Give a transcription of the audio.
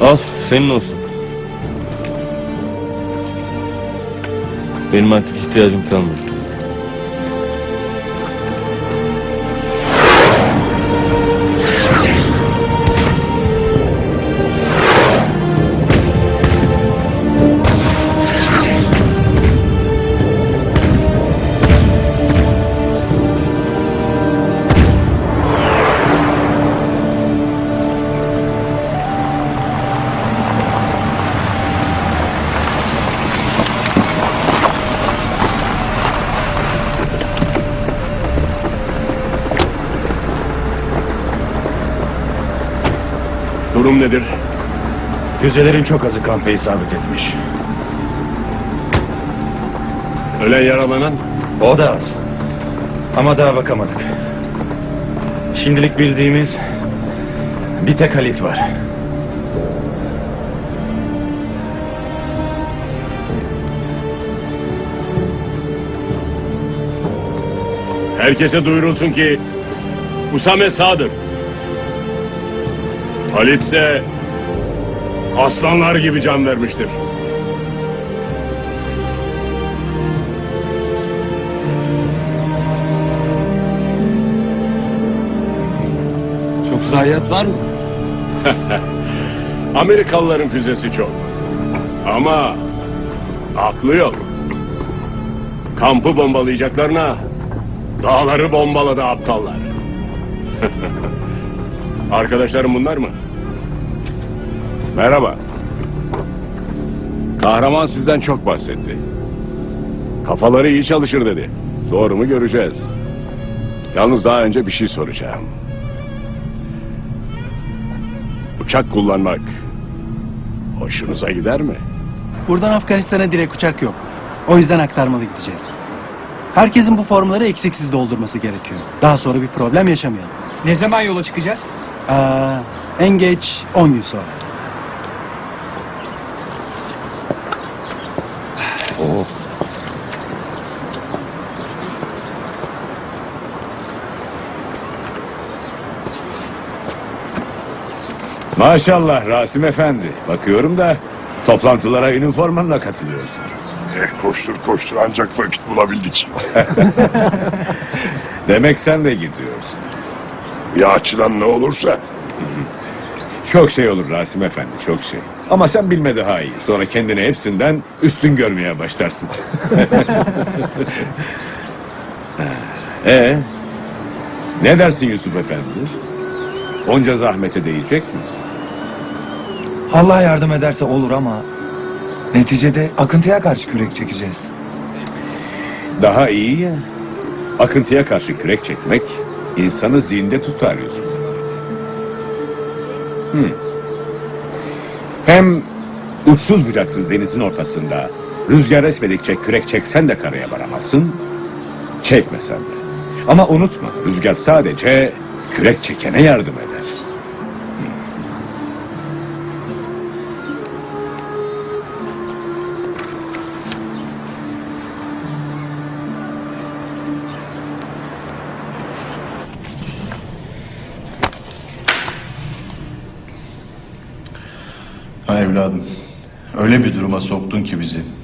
Al senin olsun. Benim artık ihtiyacım kalmadı. Durum nedir? Füzelerin çok azı kampa isabet etmiş. Ölen yaralanan? O da az. Ama daha bakamadık. Şimdilik bildiğimiz bir tek Halit var. Herkese duyurulsun ki Usame sağdır. Halit ise aslanlar gibi can vermiştir. Çok zayiat var mı? Amerikalıların füzesi çok. Ama aklı yok. Kampı bombalayacaklarına dağları bombaladı aptallar. Arkadaşlarım bunlar mı? Merhaba. Kahraman sizden çok bahsetti. Kafaları iyi çalışır dedi. Doğru mu göreceğiz. Yalnız daha önce bir şey soracağım. Uçak kullanmak hoşunuza gider mi? Buradan Afganistan'a direkt uçak yok. O yüzden aktarmalı gideceğiz. Herkesin bu formları eksiksiz doldurması gerekiyor. Daha sonra bir problem yaşamayalım. Ne zaman yola çıkacağız? Aa, en geç 10 gün sonra. Maşallah Rasim Efendi. Bakıyorum da toplantılara üniformanla katılıyorsun. Eh, koştur koştur ancak vakit bulabildik. Demek sen de gidiyorsun. Ya açıdan ne olursa. Çok şey olur Rasim Efendi, çok şey. Ama sen bilme daha iyi. Sonra kendini hepsinden üstün görmeye başlarsın. ee, ne dersin Yusuf Efendi? Onca zahmete değecek mi? Allah yardım ederse olur ama neticede akıntıya karşı kürek çekeceğiz. Daha iyi ya. Akıntıya karşı kürek çekmek insanı zinde tutar Yusuf. Hmm. Hem uçsuz bucaksız denizin ortasında rüzgar esmedikçe kürek çeksen de karaya varamazsın, çekmesen de. Ama unutma rüzgar sadece kürek çekene yardım eder. Evladım. Öyle bir duruma soktun ki bizi.